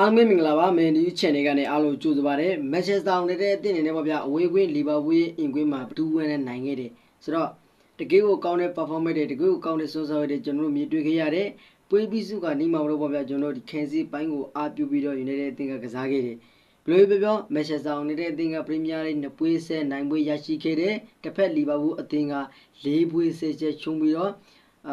အားလုံးပဲမင်္ဂလာပါမန်ဒီ channel ကနေအားလုံးကြိုဆိုပါရစေမန်ချက်စတာယူနိုက်တက်အသင်းအနေနဲ့ပေါ့ဗျာအဝေးကွင်းလီဗာပူးရဲ့အင်ကွင်းမှာဘဒူးဝဲနဲ့နိုင်ခဲ့တယ်ဆိုတော့တကယ်ကိုကောင်းတဲ့ performance တွေတကယ်ကိုကောင်းတဲ့စွမ်းဆောင်ရည်တွေကျွန်တော်တို့မြင်တွေ့ခဲ့ရတယ်ပွေးပြီးစုကနီးမှာလို့ပေါ့ဗျာကျွန်တော်တို့ဒီခန်းစီပိုင်းကိုအားပြုပြီးတော့ United အသင်းကကစားခဲ့တယ်ဘယ်လိုပြောပြောမန်ချက်စတာယူနိုက်တက်အသင်းကပရီးမီးယားလိနှစ်ပွဲဆဲနိုင်ပွဲရရှိခဲ့တယ်တစ်ဖက်လီဗာပူးအသင်းက၄ပွဲဆဲချက်ချုံပြီးတော့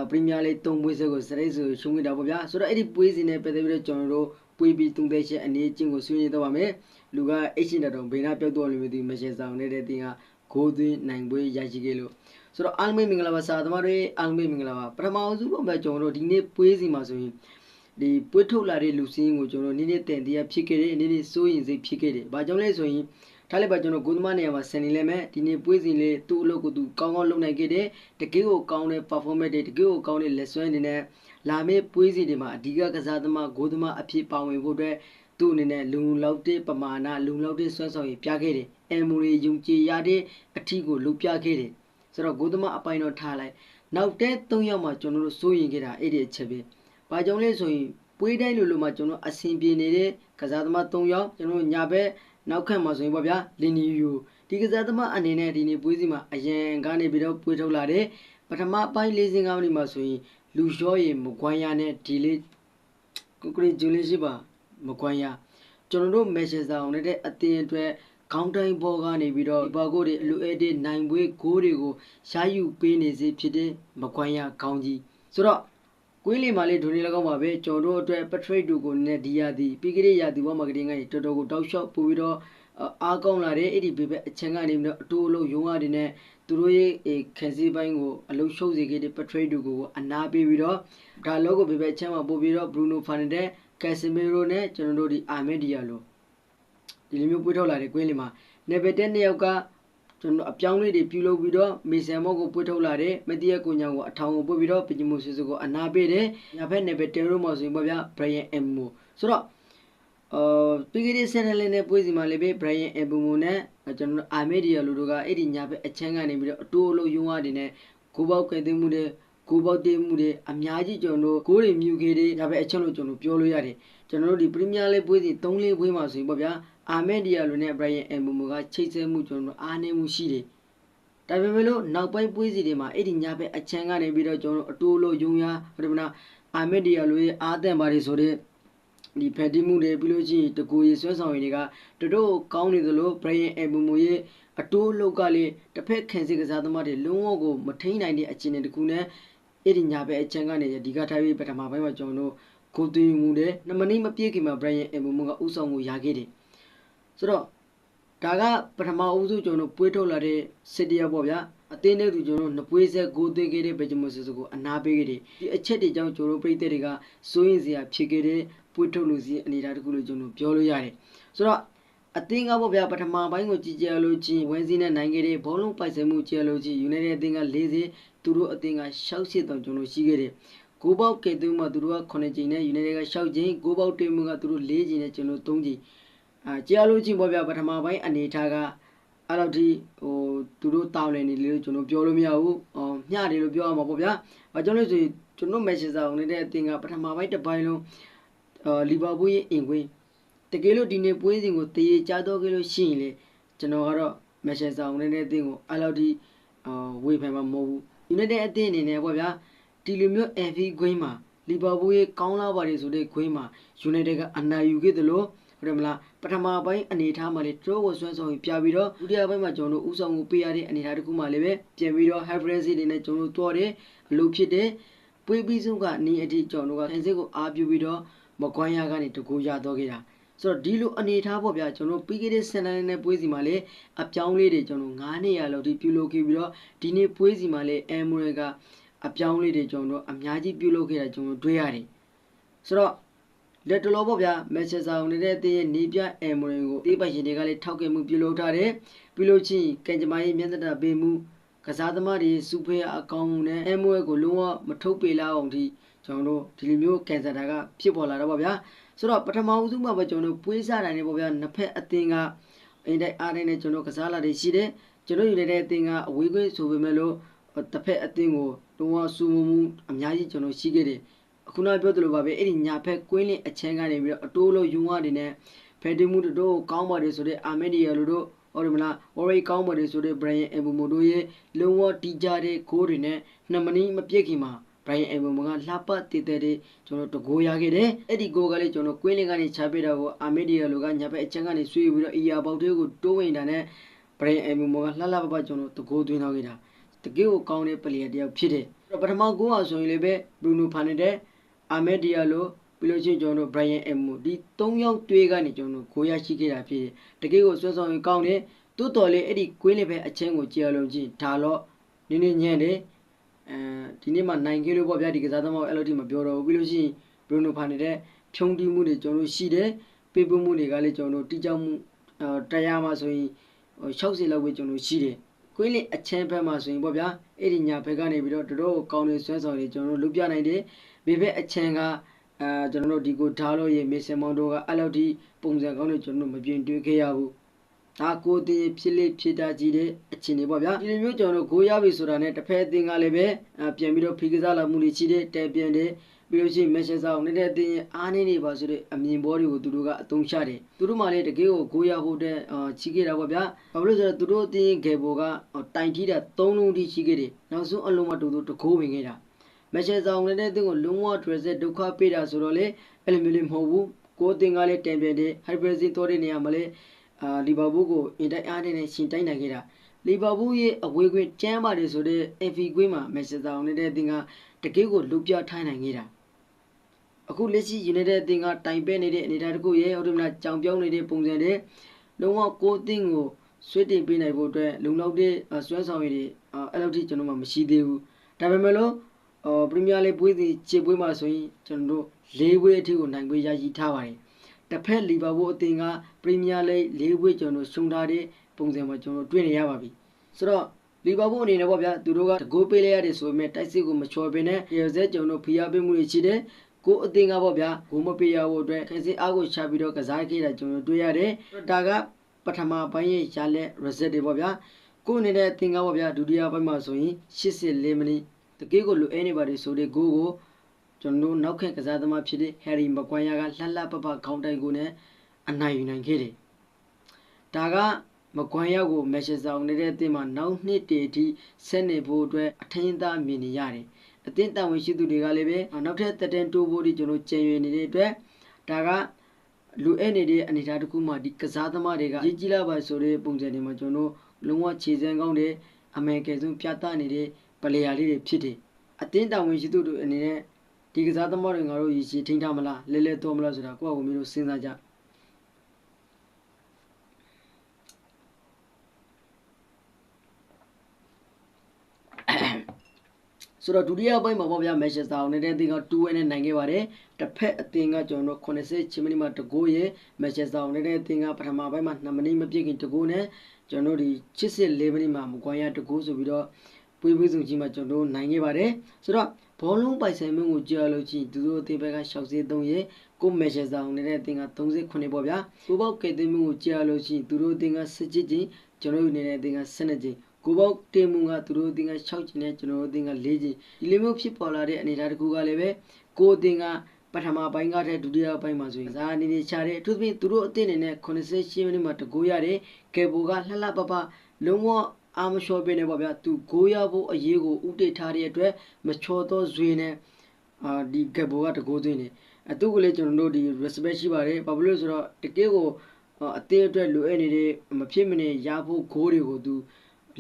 ပရီးမီးယားလိ၃ပွဲဆဲကိုစရိတ်ဆိုချုံခဲ့တာပေါ့ဗျာဆိုတော့အဲ့ဒီပွဲစဉ်နဲ့ပတ်သက်ပြီးတော့ကျွန်တော်တို့ပွေးပြီးတုံသက်ချက်အနေချင်းကိုဆွေးနွေးတော့ပါမယ်လူကအိတ်ရှင်တော်ဘေးနာပြောက်တော့လို့မသိမရှင်းဆောင်နေတဲ့တင်းကဂိုးသွင်းနိုင်ပွဲရရှိခဲ့လို့ဆိုတော့အားလုံးမင်္ဂလာပါစာသမားတွေအားလုံးမင်္ဂလာပါပထမအဆုံးပုံပဲကျွန်တော်တို့ဒီနေ့ပွဲစီမှာဆိုရင်ဒီပွေးထုတ်လာတဲ့လူစင်းကိုကျွန်တော်နေ့နေ့တင်တရားဖြစ်ခဲ့တယ်နေ့နေ့စိုးရင်စိတ်ဖြစ်ခဲ့တယ်။ဘာကြောင့်လဲဆိုရင် ထားလိုက်ပါကျွန်တော်ဂုသမားနေရာမှာဆန်နေလဲမဲ့ဒီနေ့ပွဲစဉ်လေးသူ့အလုပ်ကိုသူကောင်းကောင်းလုပ်နိုင်ခဲ့တယ်။တကယ်ကိုကောင်းတဲ့ performance တွေတကယ်ကိုကောင်းတဲ့ lesson တွေနဲ့လာမယ့်ပွဲစဉ်တွေမှာအဓိကကစားသမားဂိုသမားအဖြစ်ပါဝင်ဖို့အတွက်သူ့အနေနဲ့လုံလောက်တဲ့ပမာဏလုံလောက်တဲ့စွမ်းဆောင်ရည်ပြခဲ့တယ်။အမ်မူရီယုံကြည်ရတဲ့အထီးကိုလုပ်ပြခဲ့တယ်။ဆိုတော့ဂိုသမားအပိုင်းတော့ထားလိုက်နောက်တဲ့၃ယောက်မှကျွန်တော်တို့စိုးရင်ခဲ့တာအဲ့ဒီအချက်ပဲ။ဘာကြောင့်လဲဆိုရင်ပွဲတိုင်းလိုလိုမှကျွန်တော်အဆင်ပြေနေတဲ့က စားသမား၃ယောက်ကျွန်တော်ညာဘက်နောက်ခန့်မှာဆိုရင်ပေါ့ဗျာလင်နီယူဒီကစားသမားအနေနဲ့ဒီနေ့ပွဲစီမှာအရန်ကနေပြီးတော့ပွဲထုတ်လာတယ်ပထမပိုင်းလေးစင်ကားမိမှာဆိုရင်လူလျှော့ရမကွမ်းရနဲ့ဒီလေးကိုကရီဂျူလီရှိပါမကွမ်းရကျွန်တော်တို့မက်ဆေ့ချ်အောင်တဲ့အတင်းအတွက်ခေါင်းတိုင်းဘောကနေပြီးတော့ဘာကိုတွေလူအဲ့တဲ့နိုင်ပွဲဂိုးတွေကိုရှားယူပေးနေစေဖြစ်တဲ့မကွမ်းရခေါင်းကြီးဆိုတော့ ကွင်းလီမာလေးဒိုနေ၎င်းပါပဲကျွန်တော်တို့အတွက်ပထရိတ်တူကိုနဲ့ဒီယာဒီပြီးကြတဲ့ယာဒီဘောမာကတင်ကနေတော်တော်ကိုတောက်လျှောက်ပို့ပြီးတော့အားကောင်းလာတဲ့အဲ့ဒီဘေဘက်အချင်ကနေပြီးတော့အတူအလို့ရုံးရတဲ့နဲ့သူတို့ရဲ့ခံစည်းပိုင်းကိုအလုံးရှုပ်စေခဲ့တဲ့ပထရိတ်တူကိုအနာပေးပြီးတော့ဒါလောကိုဘေဘက်အချင်မှာပို့ပြီးတော့ဘရူနိုဖာနန်ဒက်ကက်ဆီမီရိုနဲ့ကျွန်တော်တို့ဒီအာမက်ဒီယာလိုဒီလိုမျိုးပွေးထုတ်လာတဲ့ကွင်းလီမှာနေဗက်တက်နှစ်ယောက်က ကျွန်တော်အပြောင်းလေးတွေပြုလုပ်ပြီးတော့မေဆန်မော့ကိုပွေးထုတ်လာတယ်မတီးရကိုညာကိုအထောင်ကိုပွေးပြီးတော့ပဂျီမိုဆူဆူကိုအနာပေးတယ်ညာဘက်နေဗက်တဲရိုမောဆိုရင်ပေါ့ဗျာဘရီယန်အမ်မိုဆိုတော့အာပြီးခဲ့တဲ့ဆန်နယ်လင်းနဲ့ပွဲစီမှာလည်းပဲဘရီယန်အမ်မိုနဲ့ကျွန်တော်အာမေဒီယာလူတို့ကအဲ့ဒီညာဘက်အချမ်းကနေပြီးတော့အတိုးအလို့ယုံရတဲ့နဲ့ကိုပေါက်ကဲသိမှုတဲ့ ကိုပေါက်တေးမှုတွေအများကြီးကျွန်တော်တို့ကိုးတွေမြူခေတွေဒါပဲအချက်လို့ကျွန်တော်ပြောလို့ရတယ်ကျွန်တော်တို့ဒီပရီးမီးယားလိပွဲစီ၃လေးပွဲမှာဆိုရင်ပေါ့ဗျာအာမက်ဒီယာလိုနဲ့ဘရိုင်ယန်အမ်ဘူမိုကချိတ်ဆဲမှုကျွန်တော်အားနည်းမှုရှိတယ်။ဒါပေမဲ့လို့နောက်ပိုင်းပွဲစီတွေမှာအဲ့ဒီညာဘက်အချမ်းကနေပြီးတော့ကျွန်တော်အတိုးလို့ယုံရဟုတ်တယ်မလားအာမက်ဒီယာလိုရဲ့အားတန်ပါတယ်ဆိုတဲ့ဒီဖက်တီမှုတွေပြီးလို့ရှိရင်တကူရေဆွဲဆောင်ရည်တွေကတတို့ကောင်းနေသလိုဘရိုင်ယန်အမ်ဘူမိုရဲ့ အတိုးလောက်ကလေးတစ်ဖက်ခံစစ်ကစားသမားတွေလုံးဝကိုမထိန်နိုင်တဲ့အခြေအနေတကူနဲ့အဲ့ဒီညာဘက်အချမ်းကနေဒီကထိုင်ပြီးပထမပိုင်းမှာကျွန်တော်တို့ကိုသွင်းမှုတဲ့နမနီမပြေးခင်မှာဘရိုင်ယန်အမ်ဘူမိုကဥဆောင်ကိုရခဲ့တယ်ဆိုတော့ဒါကပထမအဦးစုကျွန်တော်ပွေးထုတ်လာတဲ့စစ်တရပေါ့ဗျာအသင်းတဲ့သူကျွန်တော်နှစ်ပွေးဆက်ကိုသွင်းခဲ့တဲ့ဗေဂျမိုဆစ်ကိုအနာပေးခဲ့တယ်ဒီအချက်တွေကြောင့်ကျွန်တော်ပြည်သက်တွေကစိုးရင်စရာဖြစ်ခဲ့တဲ့ပွေးထုတ်လို့စီအနေအထားတခုလို့ကျွန်တော်ပြောလို့ရတယ်ဆိုတော့ အသင်းကပေါ့ဗျာပထမပိုင်းကိုကြည်ကြလို့ချင်းဝင်းစည်းနဲ့နိုင်ခဲ့တဲ့ဘောလုံးပိုက်ဆံမှုကျဲလို့ချင်း United အသင်းက40သူတို့အသင်းက60တောင်ကျွန်တော်ရှိခဲ့တယ်ကိုပေါက်ကဲသွင်းမှသူတို့က9ချိန်နဲ့ United က6ချိန်ကိုပေါက်တွေ့မှုကသူတို့4ချိန်နဲ့ကျွန်တော်3ချိန်အာကြားလို့ချင်းပေါ့ဗျာပထမပိုင်းအနေထားကအဲ့တော့ဒီဟိုသူတို့တောင်းလည်နေလေလို့ကျွန်တော်ပြောလို့မရဘူးအော်မျှတယ်လို့ပြောရမှာပေါ့ဗျာဘာကြောင့်လဲဆိုရင်ကျွန်တော်မက်ဆေ့ချ်အောင်နေတဲ့အသင်းကပထမပိုင်းတစ်ပိုင်းလုံးအာလီဗာပူးရဲ့အင်ကွင်း တကယ်လို့ဒီနေ့ပွဲစဉ်ကိုတရေကြတော့ခဲ့လို့ရှိရင်လေကျွန်တော်ကတော့မက်ဆေ့ချ်အောင်နေတဲ့အသင်းကိုအဲ့လောက်ဒီအာဝေဖန်မှာမဟုတ်ဘူးယူနိုက်တက်အသင်းအနေနဲ့ပေါ့ဗျာဒီလိုမျိုး FV ဂွင်းမှာလီဗာပူးရဲ့ကောင်းလာပါတယ်ဆိုတဲ့ဂွင်းမှာယူနိုက်တက်ကအနာယူခဲ့သလိုဟုတ်တယ်မလားပထမပိုင်းအနေထားမှာလေတိုးဝဆွမ်းဆောင်ပြပြီးတော့ဒုတိယပိုင်းမှာကျွန်တော်တို့ဥဆောင်ကိုပေးရတဲ့အနေထားတစ်ခုမှလည်းပဲပြင်ပြီးတော့ reference တွေနဲ့ကျွန်တော်တို့တွားတယ်အလုပ်ဖြစ်တဲ့ပွေးပြီးဆုံးကနေအထိကျွန်တော်တို့ကဆင်စစ်ကိုအားပြုပြီးတော့မကွမ်းရကနေတကူရတော့ခဲ့တာ ဆိုတော့ဒီလိုအနေထားပေါ့ဗျာကျွန်တော်ပြီးခဲ့တဲ့ဆန်တိုင်းနဲ့ပွဲစီမှာလည်းအပြောင်းလေးတွေကျွန်တော်9နှစ်ရလောက်ဒီပြုလုပ်ခဲ့ပြီးတော့ဒီနေ့ပွဲစီမှာလည်းအမ်မူရကအပြောင်းလေးတွေကျွန်တော်အများကြီးပြုလုပ်ခဲ့တာကျွန်တော်တွေ့ရတယ်ဆိုတော့လက်တလောပေါ့ဗျာမက်ချက်ဆောင်နေတဲ့တင်းရဲ့နေပြအမ်မရင်ကိုတေးပိုင်ရှင်တွေကလည်းထောက်ကဲမှုပြုလုပ်ထားတယ်ပြုလုပ်ချင်းကံကြမ္မာရေးမျက်နှာတာပေးမှုကစားသမားတွေစူဖေးအကောင်းမှုနဲ့အမ်မွဲကိုလုံးဝမထုတ်ပေလောက်အောင်ဒီကျွန်တော်တို့ဒီလိုမျိုးကန်ဆာတာကဖြစ်ပေါ်လာတော့ပေါ့ဗျာ ဆိုတော့ပထမဦးဆုံးမှာပဲကျွန်တော်တို့ပွေးစားတိုင်းနေပေါ့ဗျာနှစ်ဖက်အသင်းကအင်တိုက်အားတိုင်းနဲ့ကျွန်တော်ကစားလာတွေရှိတယ်ကျွန်တော်ယူနေတဲ့အသင်းကအဝေးခွင့်ဆိုပေမဲ့လို့တစ်ဖက်အသင်းကိုလုံးဝစူမမှုအများကြီးကျွန်တော်ရှိခဲ့တယ်အခုနပြောသလိုပါပဲအဲ့ဒီညာဖက်ကွင်းလင်းအချမ်းကနေပြီးတော့အတိုးလို့ယုံရနေနဲ့ဖယ်တီမှုတို့ကောင်းပါတယ်ဆိုတဲ့အာမက်ဒီယာလိုတို့ဟောဒီမလားဝရိကောင်းပါတယ်ဆိုတဲ့ Brian Embemo တို့ရဲ့လုံးဝတီးကြတဲ့ဂိုးတွေနဲ့နှစ်မနီးမပြည့်ခင်မှာ Brian Embemo ကလှပတည်တဲ့ကျွန်တော်တကိုးရခဲ့တယ်အဲ့ဒီဂိုးကလေးကျွန်တော်ကွင်းလင်းကနေချပေးတာကိုအာမက်ဒီယာလိုကညာဖက်အချမ်းကနေဆွေးပြီးတော့အီယာပေါက်တွေကိုတိုးဝင်တာနဲ့ Brian Embemo ကလှလှပပကျွန်တော်တကိုးသွင်းတော့ခဲ့တာတကယ်ကိုကောင်းတဲ့ပလီယာတယောက်ဖြစ်တယ်ပထမဂိုးဟာဆိုရင်လည်းပဲ Bruno Fernandes အာမက်ဒီယာလိုပြီးလို့ချင်းကျွန်တော်တို့ Brian M ဒီ၃ယောက်တွေးကနေကျွန်တော်တို့ကိုရရှိခဲ့တာဖြစ်တယ်တကယ်ကိုဆွဲဆောင်ရင်ကောင်းတယ်တိုးတော်လေးအဲ့ဒီကွင်းလေးပဲအချင်းကိုကြည်အောင်ကြည့်ဒါတော့နင်းနေညံ့တယ် အဲဒီနေ့မှနိုင်ခဲ့လို့ပေါ့ဗျာဒီကစားသမားအဲ့လိုတိမပြောတော့ဘူးပြီးလို့ရှိရင် Bruno Fernandes ဖြုံတီးမှုတွေကျွန်တော်တို့ရှိတယ်ပေးပို့မှုတွေကလည်းကျွန်တော်တို့တိကျမှုတရားမှာဆိုရင်60လောက်ပဲကျွန်တော်တို့ရှိတယ်ကွင်းလေးအချင်းဘက်မှာဆိုရင်ပေါ့ဗျာအဲ့ဒီညာဘက်ကနေပြီးတော့တို့တို့ကောင်းနေဆွဲဆောင်တွေကျွန်တော်တို့လုပ်ပြနိုင်တယ်ဘေဘက်အချင်းကအဲကျွန်တော်တို့ဒီကိုဓာတ်လို့ရေမေဆင်မောင်တို့ကအဲ့လောက်ဒီပုံစံကောင်းတွေကျွန်တော်တို့မပြင်တွေ့ခဲ့ရဘူး ဒါကိုတည်ဖြစ်လေဖြစ်တာကြီးတဲ့အချင်းတွေပေါ့ဗျာဒီလိုမျိုးကျွန်တော်တို့ဂိုးရပြီဆိုတာနဲ့တစ်ဖက်အသင်းကလည်းပဲပြန်ပြီးတော့ဖိကစားလာမှုတွေရှိတဲ့တဲပြန်တယ်ပြီးလို့ရှိရင်မက်ရှင်ဆောင်နေတဲ့တင်းရင်အားနေနေပါဆိုတဲ့အမြင်ဘောတွေကိုသူတို့ကအသုံးချတယ်သူတို့မှလည်းတကယ်ကိုဂိုးရဖို့တဲ့ချီးခဲ့တာပေါ့ဗျာဘာလို့လဲဆိုတော့သူတို့တင်းဂေဘောကတိုင်ထီးတာ၃လုံးထိချီးခဲ့တယ်နောက်ဆုံးအလုံးမတူတူတကိုးဝင်ခဲ့တာမက်ရှင်ဆောင်နေတဲ့တင်းကိုလုံးဝ dress ဒုက္ခပေးတာဆိုတော့လေအဲ့လိုမျိုးလေးမဟုတ်ဘူးကိုးတင်ကလည်းတန်ပြန်တယ်ဟိုက်ပရက်စီတော်တဲ့နေရာမှာလည်း အာလီဗာပူးကိုအင်တိုက်အားနဲ့ရှင်တိုက်နိုင်ခဲ့တာလီဗာပူးရဲ့အဝေးကွင်းကျမ်းပါတယ်ဆိုတဲ့ FV ကွင်းမှာမက်ရှင်ဆောင်နေတဲ့တင်းကတကယ်ကိုလုပြထိုင်းနိုင်ခဲ့တာအခုလက်ရှိ United အသင်းကတိုင်ပဲနေတဲ့အနေအထားတစ်ခုရဲ့ဟုတ်တယ်မလားကြောင်ပြောင်းနေတဲ့ပုံစံတွေလုံးဝကိုအသင်းကိုဆွေးတင်ပေးနိုင်ဖို့အတွက်လုံလောက်တဲ့စွမ်းဆောင်ရည်တွေအဲ့လိုထိကျွန်တော်မှမရှိသေးဘူးဒါပေမဲ့လို့အော်ပရီးမီးယားလိပွဲစီခြေပွဲမှာဆိုရင်ကျွန်တော်တို့၄ပွဲအထိကိုနိုင်ပွဲရရှိထားပါတယ် တစ်ဖက်လီဗာပူးအသင်းကပရီးမီးယားလိ၄ပွဲကျွန်တော်ရှုံးထားတဲ့ပုံစံမှာကျွန်တော်တွေ့နေရပါပြီဆိုတော့လီဗာပူးအနေနဲ့ပေါ့ဗျာသူတို့ကတကိုးပေးလိုက်ရတယ်ဆိုပေမဲ့တိုက်စစ်ကိုမချော်ပင်နဲ့ရေစဲကျွန်တော်ဖိအားပေးမှုတွေရှိတယ်ကိုအသင်ကပေါ့ဗျာဂိုးမပေးရဖို့အတွက်ခိုင်စင်အားကိုချပြီးတော့ကစားခဲ့တာကျွန်တော်တွေ့ရတယ်ဒါကပထမပိုင်းရဲ့ရလက် reset တွေပေါ့ဗျာကိုအနေနဲ့အသင်ကပေါ့ဗျာဒုတိယပိုင်းမှာဆိုရင်84မိနစ်တကယ်ကိုလိုအဲနေပါတယ်ဆိုတဲ့ဂိုးကို ကျွန်တော်နောက်ခက်ကစားသမားဖြစ်တဲ့ Harry Maguire ကလှလှပပခေါင်းတိုင်ကိုနဲ့အနိုင်ယူနိုင်ခဲ့တယ်ဒါကမကွမ်ရောက်ကိုမက်ရှ်ဆောင်နေတဲ့အသင်းမှာနောက်နှစ်တည်းထိဆက်နေဖို့အတွက်အထင်းသားမြင်နေရတယ်အသင်းတာဝန်ရှိသူတွေကလည်းပဲနောက်ထပ်တက်တန်တိုးဖို့ဒီကျွန်တော်ကြံရွယ်နေတဲ့အတွက်ဒါကလူအဲ့နေတဲ့အနေအထားတစ်ခုမှဒီကစားသမားတွေကကြီးကြီးလာပါဆိုတဲ့ပုံစံတွေမှာကျွန်တော်လုံးဝခြေစမ်းကောင်းတဲ့အမေကယ်ဆုံးပြသနေတဲ့ပလေယာလေးတွေဖြစ်တယ်အသင်းတာဝန်ရှိသူတို့အနေနဲ့ ဒီကစားသမားတွေငါတို့ရည်ရှိထိန်းထားမလားလဲလဲတော့မလားဆိုတာကိုယ့်အကိုမျိုးတို့စဉ်းစားကြဆိုတော့ဒုတိယပိုင်းမှာပေါ့ဗျာမက်ချက်စတာအောင်နေတဲ့တင်က2-1နဲ့နိုင်ခဲ့ပါတယ်တစ်ဖက်အသင်းကကျွန်တော်80ချင်းမိနစ်မှာတကိုးရဲ့မက်ချက်စတာအောင်နေတဲ့တင်ကပထမပိုင်းမှာ2မိနစ်မပြည့်ခင်တကိုးနဲ့ကျွန်တော်ဒီ84မိနစ်မှာမကွာရတကိုးဆိုပြီးတော့ပွေးပွေးစုံကြီးမှာကျွန်တော်နိုင်ခဲ့ပါတယ်ဆိုတော့ ဘောလုံးပိုင်ဆိုင်မှုကိုကြားလို့ချင်းသူတို့အသင်းဘက်က63ရဲ့ကိုမက်ချက်စတာအောင်နေတဲ့တင်က39ပေါ့ဗျာကိုပေါက်ကဲသိမှုကိုကြားလို့ချင်းသူတို့အသင်းက17ချင်းကျွန်တော်တို့နေတဲ့အသင်းက12ချင်းကိုပေါက်တင်မှုကသူတို့အသင်းက6ကျင်နဲ့ကျွန်တော်တို့အသင်းက4ကျင်ဒီလိုမျိုးဖြစ်ပေါ်လာတဲ့အနေအထားတစ်ခုကလည်းပဲကိုအသင်းကပထမပိုင်းကတည်းဒုတိယပိုင်းမှာဆိုရင်ဇာအနေနဲ့ချတယ်အထူးသဖြင့်သူတို့အသင်းအနေနဲ့88မိနစ်မှာတကိုးရတယ်ကယ်ပိုကလှလှပပလုံးဝ အာမလျှော်ပေးနေပါဗျာသူဂိုးရဖို့အရေးကိုဥတည်ထားတဲ့အတွက်မချော်သောဇွေနဲ့အာဒီကယ်ပိုကတကိုးသွင်းတယ်အတူကလေးကျွန်တော်တို့ဒီ respect ရှိပါတယ်ဘာဖြစ်လို့ဆိုတော့တကယ်ကိုအသင်းအတွက်လိုအပ်နေတဲ့မဖြစ်မနေရဖို့ဂိုးတွေကိုသူ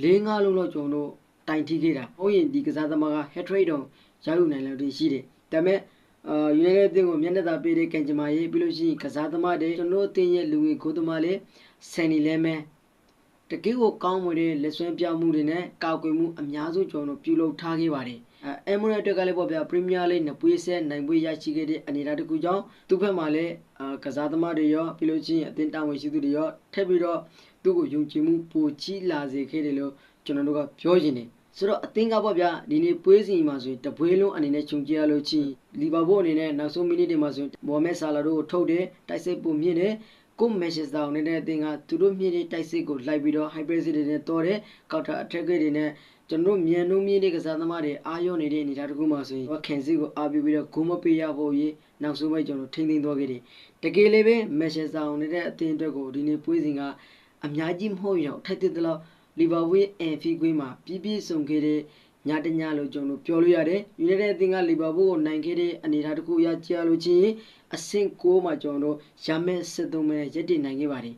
၄၅လုံးတော့ကျွန်တော်တို့တိုင်ထိခဲ့တာဟုတ်ရင်ဒီကစားသမားက head trade တော့ရယူနိုင်လို့တရှိတယ်ဒါပေမဲ့အာ United အသင်းကိုမျက်နှာသာပေးတဲ့ကံကြမ္မာရေးပြီးလို့ရှိရင်ကစားသမားတွေကျွန်တော်အသင်းရဲ့လူငယ်ကိုသမားလေးဆန်နီလဲမဲ တကယ်ကိုကောင်းမွေတဲ့လက်ဆွဲပြမှုတွေနဲ့ကာကွယ်မှုအများဆုံးကျွန်တော်ပြုလုပ်ထားခဲ့ပါတယ်အဲအမရတက်ကလည်းပေါ့ဗျာပရီးမီးယားလိနှစ်ပွေးဆက်နိုင်ပွေးရရှိခဲ့တဲ့အနေအထားတစ်ခုကြောင့်သူ့ဘက်မှာလည်းအာကစားသမားတွေရောပြီးလို့ချင်းအသင်းတာဝန်ရှိသူတွေရောထပ်ပြီးတော့သူ့ကိုယုံကြည်မှုပိုကြီးလာစေခဲ့တယ်လို့ကျွန်တော်တို့ကပြောရင်းနေဆိုတော့အသင်းကပေါ့ဗျာဒီနေ့ပွဲစီမှာဆိုရင်တပွဲလုံးအနေနဲ့ခြုံကြရလို့ချင်းလီဗာပူးအနေနဲ့နောက်ဆုံးမိနစ်တွေမှာဆိုရင်မိုဟာမက်ဆာလာတို့ကိုထုတ်တယ်တိုက်စစ်ပုံမြင့်တယ် ကိုမက်ရှ်ဆောင်နေတဲ့အသင်းကသူတို့မြင့်တဲ့တိုက်စစ်ကိုလိုက်ပြီးတော့ high press တွေနဲ့တော်တယ် counter attack တွေနဲ့ကျကျွန်တော်တို့မြန်နှုံးမြင့်တဲ့ကစားသမားတွေအားရောနေတဲ့အနေအထားတစ်ခုမှဆိုရင်ခင်စစ်ကိုအားပြုပြီးတော့ဂိုးမပေးရဖို့ရေးနောက်ဆုံးပဲကျွန်တော်ထိမ့်သိမ်းသွားခဲ့တယ်တကယ်လည်းပဲမက်ရှယ်ဆာအောင်နေတဲ့အသင်းအတွက်ကိုဒီနေ့ပွဲစဉ်ကအများကြီးမဟုတ်ရအောင်ထိုက်တဲ့တလောက်လီဗာပူးရဲ့အန်ဖီကွင်းမှာပြည့်ပြည့်စုံခဲ့တဲ့ ညတညလို့ကျွန်တော်ပြောလို့ရတယ်ယူနိုက်တက်အသင်းကလီဗာပူးကိုနိုင်ခဲ့တဲ့အနေအထားတစ်ခုရကြားလို့ချင်းအဆင့်6မှာကျွန်တော်တို့ရမယ်73မဲရက်တည်နိုင်ခဲ့ပါတယ်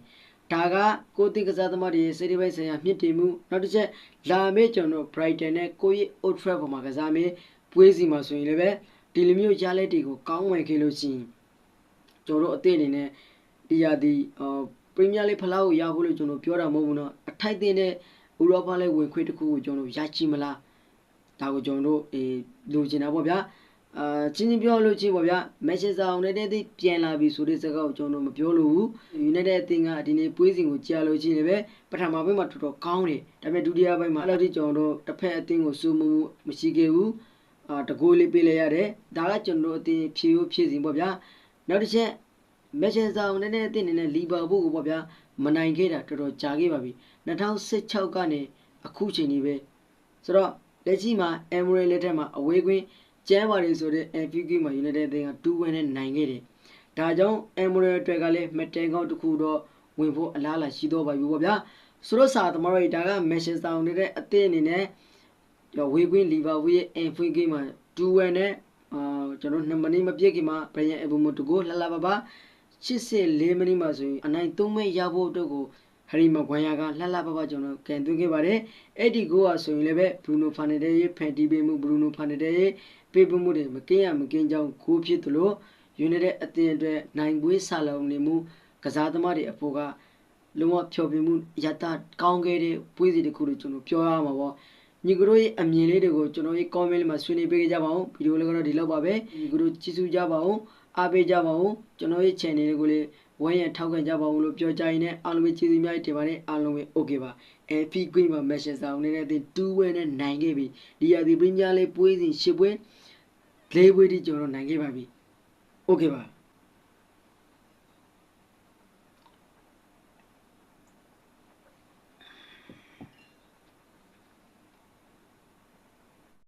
ဒါကကိုတိကစားသမားတွေစေတီဘိုက်ဆိုင်ရာမြင့်တင်မှုနောက်တစ်ချက်လာမေးကျွန်တော် Brighton နဲ့ကိုရီ Old Trafford မှာကစားမေးပွဲစီမှာဆိုရင်လည်းပဲဒီလိုမျိုးရလက်တွေကိုကောင်းဝင်ခဲ့လို့ရှိရင်ကျွန်တော်တို့အသင်းအနေနဲ့ဒီရာဒီအော်ပရီးမီးယားလိဖလားကိုရဖို့လို့ကျွန်တော်ပြောတာမဟုတ်ဘူးเนาะအထိုက်တင်တဲ့ဥရောပလိဝင်ခွင့်တစ်ခုကိုကျွန်တော်ရရှိမလား ဒါကိုကျွန်တော်တို့အေးလိုချင်တာပေါ့ဗျာအာချင်းချင်းပြောလို့ချင်းပေါ့ဗျာမက်ချက်ဆာအောင်နေတဲ့တိပြန်လာပြီဆိုတဲ့စကားကိုကျွန်တော်မပြောလို့ဘူးယူနိုက်တက်အသင်းကဒီနေ့ပွဲစဉ်ကိုကြာလို့ချင်းလည်းပဲပထမပိုင်းမှာတော်တော်ကောင်းတယ်ဒါပေမဲ့ဒုတိယပိုင်းမှာအဲ့လိုတိကျွန်တော်တို့တစ်ဖက်အသင်းကိုစိုးမှုမရှိခဲ့ဘူးအာတကိုးလေးပေးလိုက်ရတယ်ဒါကကျွန်တော်တို့အသင်းဖြည့်ဖို့ဖြည့်စီပေါ့ဗျာနောက်တစ်ချက်မက်ချက်ဆာအောင်နေတဲ့အသင်းအနေနဲ့လီဗာပူးကိုပေါ့ဗျာမနိုင်ခဲ့တာတော်တော်ကြာခဲ့ပါပြီ2016ကနေအခုချိန်ကြီးပဲဆိုတော့ လက်ရှိမှာအမ်မရီလက်ထက်မှာအဝေးကွင်းကျမ်းပါတယ်ဆိုတဲ့ FQ မှာ United အသင်းက2-1နဲ့နိုင်ခဲ့တယ်။ဒါကြောင့်အမ်မရီအတွက်ကလည်းမတန်ကောက်တစ်ခုတော့ဝင်ဖို့အလားအလာရှိတော့ပါပြီပေါ့ဗျာ။ဆိုတော့စာသမားတွေဒါကမန်ချက်စတာယူနိုက်တက်အသင်းအနေနဲ့ဝေးကွင်းလီဗာပူးရဲ့ FQ မှာ2-1နဲ့အာကျွန်တော်2မိနစ်မပြည့်ခင်မှာဘရန်အဘူမိုတကိုလှလှပပ84မိနစ်မှာဆိုရင်အနိုင်3မဲ့ရဖို့အတွက်ကို ဟရီမကွန်ယာကလှလှပပကျွန်တော်ကန်သွင်းခဲ့ပါတယ်အဲ့ဒီကိုကဆိုရင်လည်းပဲဘရူနိုဖာနယ်ဒဲရဲ့ဖန်တီပေးမှုဘရူနိုဖာနယ်ဒဲရဲ့ပေးပမှုတွေမကင်းရမကင်းကြောင်းကိုဖြစ်သလိုယူနိုက်တက်အသင်းအတွက်နိုင်ပွဲဆာလုံနေမှုကစားသမားတွေအဖို့ကလုံးဝဖြောပြမှုရတာကောင်းခဲ့တဲ့ပွဲစီတစ်ခုလို့ကျွန်တော်ပြောရမှာပေါ့ညီကတို့ရဲ့အမြင်လေးတွေကိုကျွန်တော်ရဲ့ comment လေးမှာဆွေးနွေးပေးကြပါဦးဗီဒီယိုလေးကတော့ဒီလောက်ပါပဲညီကတို့ကြည့်စုကြပါဦး အားပေးကြပါဦးကျွန်တော်ရဲ့ channel လေးကိုလည်းဝမ်းရထောက်ခံကြပါဦးလို့ပြောကြရင်လည်းအားလုံးပဲကျေးဇူးများတင်ပါတယ်အားလုံးပဲ okay ပါ FP Queen မှာ Manchester ဆောင်နေတဲ့2ဝဲနဲ့နိုင်ခဲ့ပြီဒီရာဒီပရီးမီးယားလိပွဲစဉ်10ပွဲ၄ပွဲတိကျွန်တော်နိုင်ခဲ့ပါပြီ okay ပါ